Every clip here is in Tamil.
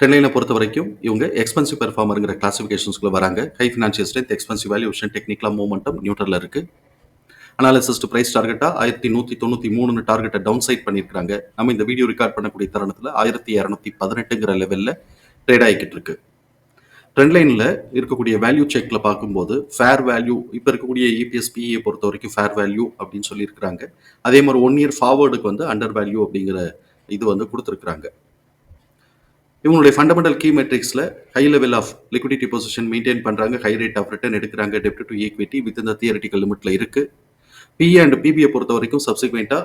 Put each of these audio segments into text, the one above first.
டென்லைனை பொறுத்த வரைக்கும் இவங்க எக்ஸ்பென்சிவ் பெர்ஃபார்மருங்கிற கிளாசிஃபிகேஷன்ஸ்குள்ளே வராங்க. High financial strength expensive valuation டெக்னிக்கலா மூமெண்டம் நியூட்ரலில் இருக்குது அனாலிசிஸ் ப்ரைஸ் டார்கெட்டாக ஆயிரத்தி நூற்றி தொண்ணூற்றி மூணுனு டார்கெட்டை டவுன் சைட் பண்ணியிருக்காங்க நம்ம இந்த வீடியோ ரெக்கார்ட் பண்ணக்கூடிய தருணத்தில் ஆயிரத்தி இரநூத்தி பதினெட்டுங்கிற லெவலில் ட்ரேட் ஆகிக்கிட்டு இருக்கு. ட்ரெண்ட் லைனில் இருக்கக்கூடிய வேல்யூ செக்கில் பார்க்கும்போது ஃபேர் வேல்யூ இப்போ இருக்கக்கூடிய இபிஎஸ் பிஇயை பொறுத்த வரைக்கும் ஃபேர் வேல்யூ அப்படின்னு சொல்லியிருக்கிறாங்க. அதே மாதிரி ஒன் இயர் ஃபார்வர்டுக்கு வந்து அண்டர் வேல்யூ அப்படிங்கிற இது வந்து கொடுத்துருக்குறாங்க. இவங்களுடைய fundamental key மெட்ரிக்ஸில் high level of liquidity position maintain பண்ணுறாங்க ஹை ரேட் ஆஃப் ரிட்டர்ன் எடுக்கிறாங்க. டெப்ட் டு ஈக்விட்டி வித் இந்த தியரட்டிக்கல் லிமிட்ல இருக்கு. பிஏ அண்ட் பிபியை பொறுத்த வரைக்கும் சப்சிக்வெண்ட்டாக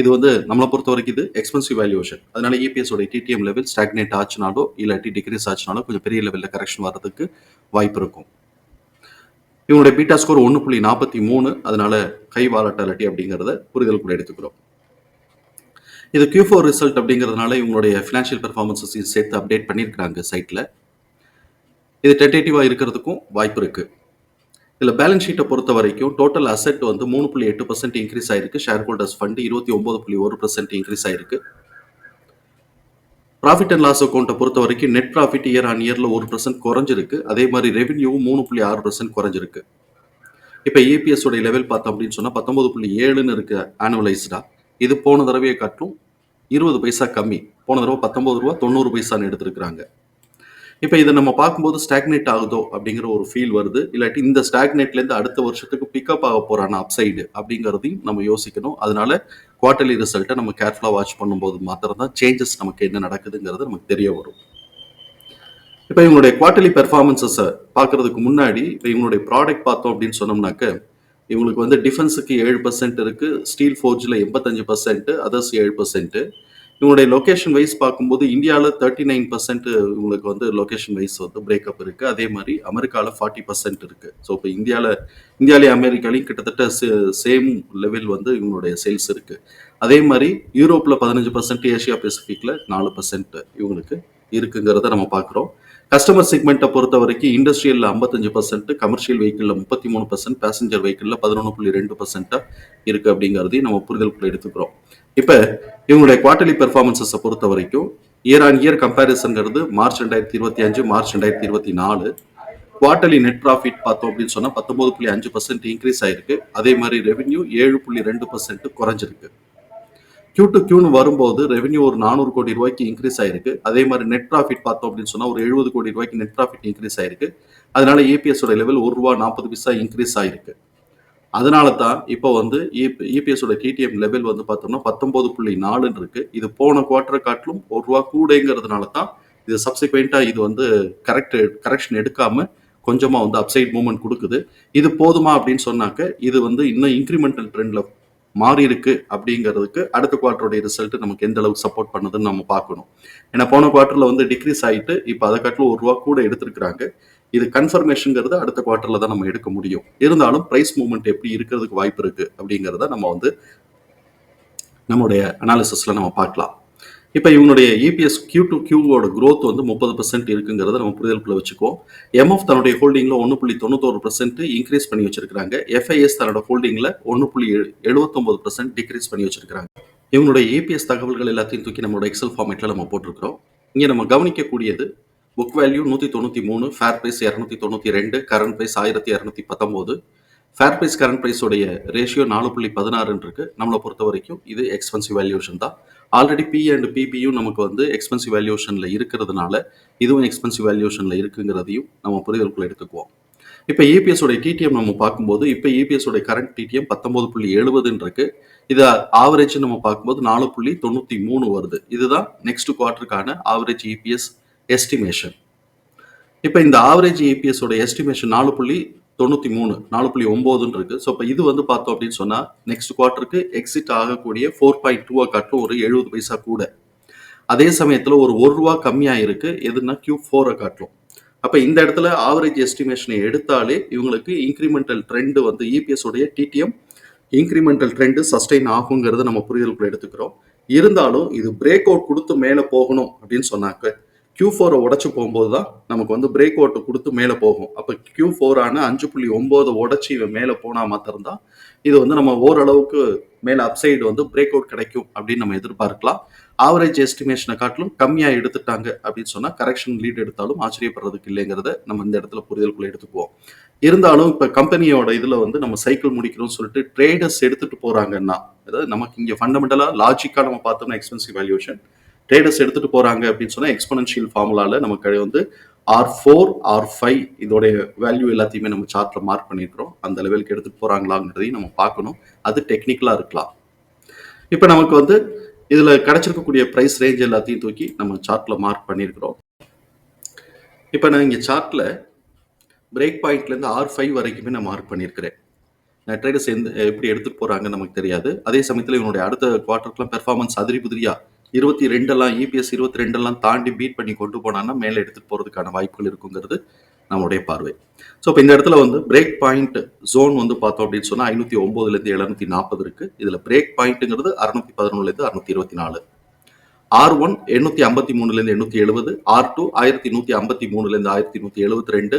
இது வந்து நம்மளை பொறுத்த வரைக்கும் இது எக்ஸ்பென்சிவ் வேல்யூஷன் அதனால இபிஎஸ் உடைய டிடிஎம் லெவல் ஸ்டாக்னேட் ஆச்சுனாலோ இல்லாட்டி டிகிரீஸ் ஆச்சுனாலோ கொஞ்சம் பெரிய லெவலில் கரெக்ஷன் வர்றதுக்கு வாய்ப்பு இருக்கும். இவனுடைய பீட்டா ஸ்கோர் ஒன்று புள்ளி நாற்பத்தி மூணு அதனால ஹை வாலட்டாலிட்டி அப்படிங்கிறத புரிதல் கூட எடுத்துக்கிறோம். இது கியூ ஃபோர் ரிசல்ட் அப்படிங்கிறதுனால இவங்களுடைய ஃபினான்ஷியல் பெர்ஃபார்மன்ஸஸ் சேர்த்து அப்டேட் பண்ணியிருக்கிறாங்க சைட்டில் இது டென்டேட்டிவாக இருக்கிறதுக்கும் வாய்ப்பு இருக்குது இதில் பேலன்ஸ் ஷீட்டை பொறுத்த வரைக்கும் டோட்டல் அசெட் வந்து மூணு புள்ளி எட்டு பர்சன்ட் இன்க்ரீஸ் ஆயிருக்கு. ஷேர் ஹோல்டர்ஸ் ஃபண்ட் இருபத்தி ஒம்பது புள்ளி ஒரு பர்சன்ட் இன்க்ரீஸ் ஆயிருக்கு. ப்ராஃபிட் அண்ட் லாஸ் அக்கௌண்ட்டை பொறுத்த வரைக்கும் நெட் ப்ராஃபிட் இயர் ஆன் இயரில் ஒரு பர்சன்ட் குறைஞ்சிருக்கு. அதே மாதிரி ரெவென்யூவும் மூணு புள்ளி ஆறு பர்சன்ட் குறைஞ்சிருக்கு. இப்போ ஏபிஎஸ் உடைய லெவல் பார்த்தோம் அப்படின்னு சொன்னால் பத்தொம்பது புள்ளி ஏழுன்னு இருக்குது ஆனுவலைஸ்டாக இது போன தடவையை காட்டும் இருபது பைசா கம்மி. போன தடவை பத்தொம்பது ரூபா தொண்ணூறு பைசான்னு எடுத்திருக்கிறாங்க. இப்போ இதை நம்ம பார்க்கும்போது ஸ்டாக்னேட் ஆகுதோ அப்படிங்கிற ஒரு ஃபீல் வருது. இல்லாட்டி இந்த ஸ்டாக்னேட்லேருந்து அடுத்த வருஷத்துக்கு பிக்கப் ஆக போகிறான அப்சைடு அப்படிங்கிறதையும் நம்ம யோசிக்கணும். அதனால குவார்டர்லி ரிசல்ட்டை நம்ம கேர்ஃபுல்லாக வாட்ச் பண்ணும்போது மாத்திரம் தான் சேஞ்சஸ் நமக்கு என்ன நடக்குதுங்கிறது நமக்கு தெரிய வரும். இப்போ இவங்களுடைய குவார்டர்லி பெர்ஃபார்மன்ஸஸை பார்க்கறதுக்கு முன்னாடி இப்போ இவங்களுடைய ப்ராடக்ட் பார்த்தோம் அப்படின்னு சொன்னோம்னாக்க இவங்களுக்கு வந்து டிஃபென்ஸுக்கு ஏழு பர்சன்ட் இருக்குது ஸ்டீல் ஃபோர்ஜில் எண்பத்தஞ்சு பர்சன்ட்டு அதர்ஸ் ஏழு பர்சன்ட்டு இவங்களுடைய லொக்கேஷன் வைஸ் பார்க்கும்போது இந்தியாவில் தேர்ட்டி நைன் பர்சன்ட் இவங்களுக்கு வந்து லொக்கேஷன் வைஸ் வந்து பிரேக்கப் இருக்குது அதே மாதிரி அமெரிக்காவில் ஃபார்ட்டி பர்சன்ட் இருக்குது ஸோ இப்போ இந்தியாவில் இந்தியாவிலேயும் அமெரிக்காலையும் கிட்டத்தட்ட சேம் லெவல் வந்து இவங்களுடைய சேல்ஸ் இருக்குது அதே மாதிரி யூரோப்பில் பதினஞ்சு பர்சன்ட் ஏஷியா பெசிஃபிக்கில் நாலு பர்சன்ட் இவங்களுக்கு இருக்குங்கிறத நம்ம பார்க்குறோம். கஸ்டமர் செக்மெண்ட்டை பொறுத்த வரைக்கும் இண்டஸ்ட்ரியலில் ஐம்பத்தஞ்சு பர்சன்ட் கமர்ஷியல் வெஹிக்கிளில் முப்பத்தி மூணு பர்சன்ட் பேசஞ்சர் வெஹிக்கிளில் பதினொன்று புள்ளி ரெண்டு பர்சன்ட்டாக இருக்குது அப்படிங்கிறதையும் நம்ம புரிதலுக்குள்ள எடுத்துக்கிறோம். இப்போ இவங்களுடைய குவார்டர்லி பெர்ஃபார்மன்ஸஸை பொறுத்த வரைக்கும் இயர் ஆன் இயர் கம்பேரிசன்கிறது மார்ச் ரெண்டாயிரத்தி இருபத்தி அஞ்சு மார்ச் ரெண்டாயிரத்தி இருபத்தி நாலு. குவார்டர்லி நெட் ப்ராஃபிட் பார்த்தோம் அப்படின்னு சொன்னால் பத்தொம்பது புள்ளி அஞ்சு பர்சன்ட் இன்க்ரீஸ் ஆயிருக்கு. அதே மாதிரி ரெவென்யூ ஏழு புள்ளி ரெண்டு பர்சன்ட் குறைஞ்சிருக்கு. கியூ டு கியூன்னு வரும்போது ரெவன்யூ ஒரு நானூறு கோடி ரூபாய்க்கு இன்க்ரீஸ் ஆயிருக்கு. அதே மாதிரி நெட் ப்ராஃபிட் பார்த்தோம் அப்படின்னு சொன்னா ஒரு எழுபது கோடி ரூபாய்க்கு நெட் ப்ராஃபிட் இன்க்ரீஸ் ஆயிருக்கு. அதனால ஏபிஎஸ் லெவல் ஒரு ரூபா நாற்பது பைசா இன்க்ரீஸ் ஆயிருக்கு. அதனால தான் இப்போ வந்து இபிஎஸ் ஓட டிடிஎம் லெவல் வந்து பார்த்தோம்னா பத்தொன்பது புள்ளி நாலுன்னு இருக்கு. இது போன குவார்டரை காட்டிலும் ஒரு ரூபா கூடங்கிறதுனால தான் இது சப்சிக்வெண்டா இது வந்து கரெக்ட் கரெக்ஷன் எடுக்காம கொஞ்சமாக வந்து அப்சைட் மூவ்மெண்ட் கொடுக்குது. இது போதுமா அப்படின்னு சொன்னாக்க இது வந்து இன்னும் இன்க்ரிமெண்டல் ட்ரெண்டில் மாறி இருக்கு அப்படிங்கிறதுக்கு அடுத்த குவார்டருடைய ரிசல்ட் நமக்கு எந்த அளவுக்கு சப்போர்ட் பண்ணுதுன்னு நம்ம பார்க்கணும். ஏன்னா போன குவார்டர்ல வந்து டிக்ரீஸ் ஆயிட்டு இப்போ அதை காட்டிலும் ஒரு ரூபா கூட எடுத்திருக்கிறாங்க. இது கன்ஃபர்மேஷனுங்கிறது அடுத்த குவார்டர்ல தான் நம்ம எடுக்க முடியும். இருந்தாலும் பிரைஸ் மூவ்மெண்ட் எப்படி இருக்கிறதுக்கு வாய்ப்பு இருக்கு அப்படிங்கிறத நம்ம வந்து நம்மளுடைய அனாலிசிஸ்ல நம்ம பார்க்கலாம். இப்போ இவனுடைய இபிஎஸ் கியூ டு கியூவோட க்ரோத் வந்து முப்பது பர்சன்ட் இருக்குங்கிறத நம்ம புரிதலுக்குள்ள வச்சுக்கோம் எம்எஃப் தன்னுடைய ஹோல்டிங்கில் ஒன்று புள்ளி தொண்ணூத்தோரு பர்சன்ட் இன்க்ரீஸ் பண்ணி வச்சிருக்காங்க எஃப்ஐஎஸ் தன்னோட ஹோல்டிங்கில் ஒன்று புள்ளி எழுபத்தொம்பது பர்சன்ட் டிக்ரீஸ் பண்ணி வச்சிருக்காங்க இவனுடைய ஏபிஎஸ் தகவல்கள் எல்லாத்தையும் தூக்கி நம்மளோட எக்ஸல் ஃபார்மேட்டில் நம்ம போட்டிருக்கிறோம். இங்கே நம்ம கவனிக்கக்கூடியது புக் வேல்யூ நூற்றி தொண்ணூற்றி மூணு ஃபேர் ப்ரைஸ் இரநூத்தி தொண்ணூற்றி ரெண்டு கரண்ட் ப்ரைஸ் ஆயிரத்தி இரநூத்தி பத்தொம்போது ஃபேர் ப்ரைஸ் கரண்ட் ப்ரைஸோடைய ரேஷியோ நாலு புள்ளி பதினாறுன்னு இருக்கு. நம்மளை பொறுத்த வரைக்கும் இது எக்ஸ்பென்சிவ் வேல்யூஷன் தான். ஆல்ரெடி பி அண்ட் பிபியும் நமக்கு வந்து எக்ஸ்பென்சிவ் வேல்யூஷனில் இருக்கிறதுனால இதுவும் எக்ஸ்பென்சிவ் வேல்யூஷனில் இருக்குங்கிறதையும் நம்ம புரிதலுக்குள்ள எடுத்துக்குவோம். இப்போ EPS உடைய டிடிஎம் நம்ம பார்க்கும்போது இப்போ EPS உடைய கரண்ட் டிடிஎம் பத்தொன்பது புள்ளி எழுபதுன்னு இருக்கு. இது ஆவரேஜ் நம்ம பார்க்கும்போது நாலு புள்ளி தொண்ணூற்றி மூணு வருது. இதுதான் நெக்ஸ்ட் குவார்ட்டருக்கான ஆவரேஜ் இபிஎஸ் எஸ்டிமேஷன் இப்போ இந்த ஆவரேஜ் இபிஎஸ் உடைய எஸ்டிமேஷன் நாலு புள்ளி தொண்ணூற்றி மூணு நாலு புள்ளி ஒம்போதுன்னு இருக்கு ஸோ இப்போ இது வந்து பார்த்தோம் அப்படின்னு சொன்னால் நெக்ஸ்ட் குவார்ட்டருக்கு எக்ஸிட் ஆகக்கூடிய ஃபோர் பாயிண்ட் டூவை காட்டிலும் ஒரு எழுபது பைசா கூட. அதே சமயத்தில் ஒரு ஒரு ரூபா கம்மியாக இருக்கு எதுனா கியூ ஃபோரை காட்டிலும் அப்போ இந்த இடத்துல ஆவரேஜ் எஸ்டிமேஷனை எடுத்தாலே இவங்களுக்கு இன்க்ரிமெண்டல் ட்ரெண்டு வந்து இபிஎஸ் உடைய டிடிஎம் இன்க்ரிமெண்டல் ட்ரெண்டு சஸ்டெயின் ஆகுங்கிறத நம்ம புரிதலுக்குள்ள எடுத்துக்கிறோம். இருந்தாலும் இது பிரேக் அவுட் கொடுத்து மேலே போகணும் அப்படின்னு சொன்னாக்க கியூ ஃபோரை உடச்சி போகும்போது தான் நமக்கு வந்து பிரேக் அவுட்டை கொடுத்து மேலே போகும். அப்போ கியூ ஃபோரான அஞ்சு புள்ளி ஒம்போதை உடச்சி இவன் மேலே போனால் மாத்திரம்தான் இது வந்து நம்ம ஓரளவுக்கு மேலே அப்சைடு வந்து பிரேக் அவுட் கிடைக்கும் அப்படின்னு நம்ம எதிர்பார்க்கலாம். ஆவரேஜ் எஸ்டிமேஷனை காட்டிலும் கம்மியாக எடுத்துட்டாங்க அப்படின்னு சொன்னால் கரெக்ஷன் லீட் எடுத்தாலும் ஆச்சரியப்படுறதுக்கு இல்லைங்கிறத நம்ம இந்த இடத்துல புரிதலுக்குள்ள எடுத்துக்குவோம். இருந்தாலும் இப்போ கம்பெனியோட இதில் வந்து நம்ம சைக்கிள் முடிக்கிறோம்னு சொல்லிட்டு ட்ரேடர்ஸ் எடுத்துகிட்டு போகிறாங்கன்னா அதாவது நமக்கு இங்கே ஃபண்டமெண்டலாக லாஜிக்காக நம்ம பார்த்தோம்னா எக்ஸ்பென்சிவ் வேல்யூஷன் ட்ரேடர்ஸ் எடுத்துட்டு போறாங்க அப்படின்னு சொன்னால் எக்ஸ்பனன்ஷியல் ஃபார்முலாவில் நமக்கு வந்து ஆர் ஃபோர் ஆர் ஃபைவ் இதோடைய வேல்யூ எல்லாத்தையுமே நம்ம சார்ட்ல மார்க் பண்ணியிருக்கிறோம் அந்த லெவலுக்கு எடுத்துட்டு போறாங்களாங்கிறதையும் நம்ம பார்க்கணும். அது டெக்னிக்கலா இருக்கலாம். இப்போ நமக்கு வந்து இதுல கிடைச்சிருக்கக்கூடிய பிரைஸ் ரேஞ்ச் எல்லாத்தையும் தூக்கி நம்ம சார்ட்ல மார்க் பண்ணியிருக்கிறோம் இப்போ நான் இங்கே சார்ட்ல பிரேக் பாயிண்ட்லேருந்து ஆர் ஃபைவ் வரைக்குமே நான் மார்க் பண்ணியிருக்கிறேன் ட்ரேடர்ஸ் எந்த எப்படி எடுத்துட்டு போறாங்கன்னு நமக்கு தெரியாது. அதே சமயத்தில் இவனுடைய அடுத்த குவார்ட்டருக்குலாம் பெர்ஃபார்மன்ஸ் அதிரி புதிரியா? இருபத்தி ரெண்டெல்லாம் இபிஎஸ் இருபத்தி ரெண்டெல்லாம் தாண்டி பீட் பண்ணி கொண்டு போனான்னா மேலே எடுத்துட்டு போகிறதுக்கான வாய்ப்புகள் இருக்குங்கிறது நம்மளுடைய பார்வை. ஸோ இப்போ இந்த இடத்துல வந்து பிரேக் பாயிண்ட் ஜோன் வந்து பார்த்தோம் அப்படின்னு சொன்னால் ஐநூற்றி ஒம்போதுலேருந்து எழுநூத்தி நாற்பது இருக்குது இதில் பிரேக் பாயிண்ட்டுங்கிறது அறுநூத்தி பதினொன்றுலேருந்து அறுநூத்தி இருபத்தி நாலு. ஆர் ஒன் எண்ணூற்றி ஐம்பத்தி மூணுலேருந்து எண்ணூற்றி எழுபது ஆர் டூ ஆயிரத்தி நூற்றி ஐம்பத்தி மூணுலேருந்து ஆயிரத்தி நூற்றி எழுபத்தி ரெண்டு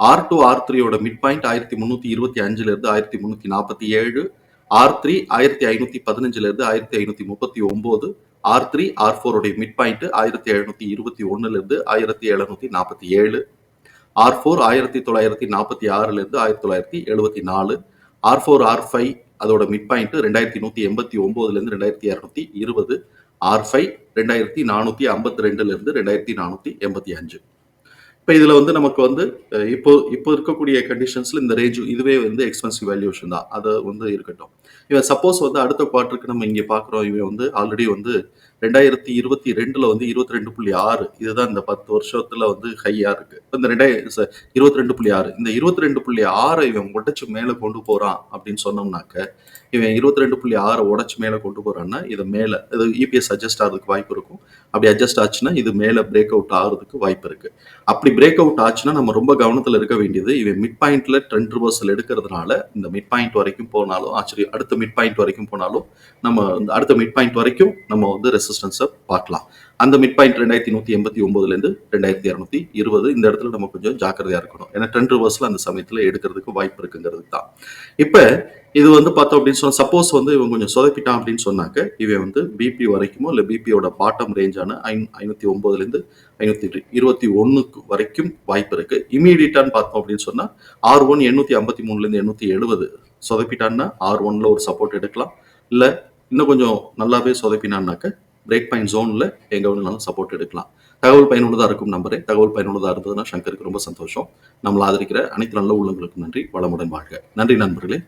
ஆர் டூ ஆர் த்ரீயோட மிட் பாயிண்ட் ஆயிரத்தி முந்நூற்றி இருபத்தி அஞ்சுலேருந்து ஆயிரத்தி முந்நூற்றி நாற்பத்தி ஏழு ஆர் த்ரீ ஆயிரத்தி ஐநூற்றி பதினஞ்சுலேருந்து ஆயிரத்தி ஐநூற்றி முப்பத்தி ஒம்பது ஆர் த்ரீ ஆர் ஃபோருடைய மிட் பாயிண்ட் ஆயிரத்தி எழுநூற்றி இருபத்தி ஒன்றுலேருந்து ஆயிரத்தி எழுநூற்றி நாற்பத்தி ஏழு. ஆர் ஃபோர் ஆயிரத்தி தொள்ளாயிரத்தி நாற்பத்தி ஆறுலேருந்து ஆயிரத்தி தொள்ளாயிரத்தி எழுபத்தி நாலு. ஆர் ஃபோர் ஆர் ஃபைவ் அதோட மிட் பாயிண்ட் ரெண்டாயிரத்தி நூற்றி எண்பத்தி ஒம்போதுலேருந்து ரெண்டாயிரத்தி இரநூத்தி இருபது. ஆர் ஃபைவ் ரெண்டாயிரத்தி நானூற்றி ஐம்பத்தி ரெண்டுலேருந்து ரெண்டாயிரத்தி நானூற்றி எண்பத்தி அஞ்சு. இப்போ இதில் வந்து நமக்கு வந்து இப்போ இப்போ இருக்கக்கூடிய கண்டிஷன்ஸில் இந்த ரேஞ்ச் இதுவே வந்து எக்ஸ்பென்சிவ் வேல்யூஷன் தான். அது வந்து இருக்கட்டும். இவன் சப்போஸ் வந்து அடுத்த குவார்ட்டருக்கு நம்ம இங்கே பார்க்குறோம் இவன் வந்து ஆல்ரெடி வந்து ரெண்டாயிரத்தி இருபத்தி ரெண்டுல வந்து இருபத்தி ரெண்டு புள்ளி ஆறு. இதுதான் இந்த பத்து வருஷத்துல வந்து ஹையா இருக்கு. இந்த ரெண்டாயிரம் இருபத்தி ரெண்டு புள்ளி ஆறு. இந்த இருபத்தி ரெண்டு புள்ளி ஆறை இவன் உடைச்சு மேலே கொண்டு போறான் அப்படின்னு சொன்னோம்னாக்க இவன் இருபத்தி ரெண்டு புள்ளி ஆறை உடைச்சு மேலே கொண்டு போறான்னா இது மேலே இது இபிஎஸ் அட்ஜஸ்ட் ஆகிறதுக்கு வாய்ப்பு இருக்கும். அப்படி அட்ஜஸ்ட் ஆச்சுன்னா இது மேலே பிரேக் அவுட் ஆகிறதுக்கு வாய்ப்பு இருக்கு. அப்படி பிரேக் அவுட் ஆச்சுன்னா நம்ம ரொம்ப கவனத்தில் இருக்க வேண்டியது இவன் மிட் பாயிண்ட்ல ட்ரெண்ட் ரிவர்சல் எடுக்கிறதுனால இந்த மிட் பாயிண்ட் வரைக்கும் போனாலும் ஆச்சரியம் அடுத்த மிட் பாயிண்ட் வரைக்கும் போனாலும் நம்ம அடுத்த மிட் பாயிண்ட் வரைக்கும் நம்ம வந்து ரெஸ் ரெசிஸ்டன்ஸை பார்க்கலாம். அந்த மிட் பாயிண்ட் ரெண்டாயிரத்தி நூற்றி எண்பத்தி ஒன்பதுலேருந்து ரெண்டாயிரத்தி இரநூத்தி இருபது இந்த இடத்துல நம்ம கொஞ்சம் ஜாக்கிரதையாக இருக்கணும். ஏன்னா ட்ரெண்ட் ரிவர்ஸில் அந்த சமயத்தில் எடுக்கிறதுக்கு வாய்ப்பு இருக்குங்கிறது தான். இப்போ இது வந்து பார்த்தோம் அப்படின்னு சொன்னால் சப்போஸ் வந்து இவன் கொஞ்சம் சொதப்பிட்டான் அப்படின்னு சொன்னாக்க இவன் வந்து பிபி வரைக்குமோ இல்லை பிபியோட பாட்டம் ரேஞ்சான ஐந் ஐநூற்றி ஒன்பதுலேருந்து ஐநூற்றி இருபத்தி ஒன்றுக்கு வரைக்கும் வாய்ப்பு இருக்குது இமீடியட்டான்னு பார்த்தோம் அப்படின்னு சொன்னால் ஆர் ஒன் எண்ணூற்றி ஐம்பத்தி மூணுலேருந்து எண்ணூற்றி எழுபது. சொதப்பிட்டான்னா ஆர் ஒன்ல ஒரு சப்போர்ட் எடுக்கலாம். இல்லை இன்னும் கொஞ்சம் நல்லாவே சொதப்பினான்னாக்க பிரேக் பாயிண்ட் ஜோனில் எங்கே வேணும்னாலும் சப்போர்ட் எடுக்கலாம். தகவல் பயனுள்ளதாக இருக்கும் நம்பரே. தகவல் பயனுள்ளதாக இருந்ததுன்னா சங்கருக்கு ரொம்ப சந்தோஷம். நம்மளை ஆதரிக்கிற அனைத்து நல்ல உள்ளங்களுக்கும் நன்றி. வளமுடன் வாழ்க. நன்றி நண்பர்களே.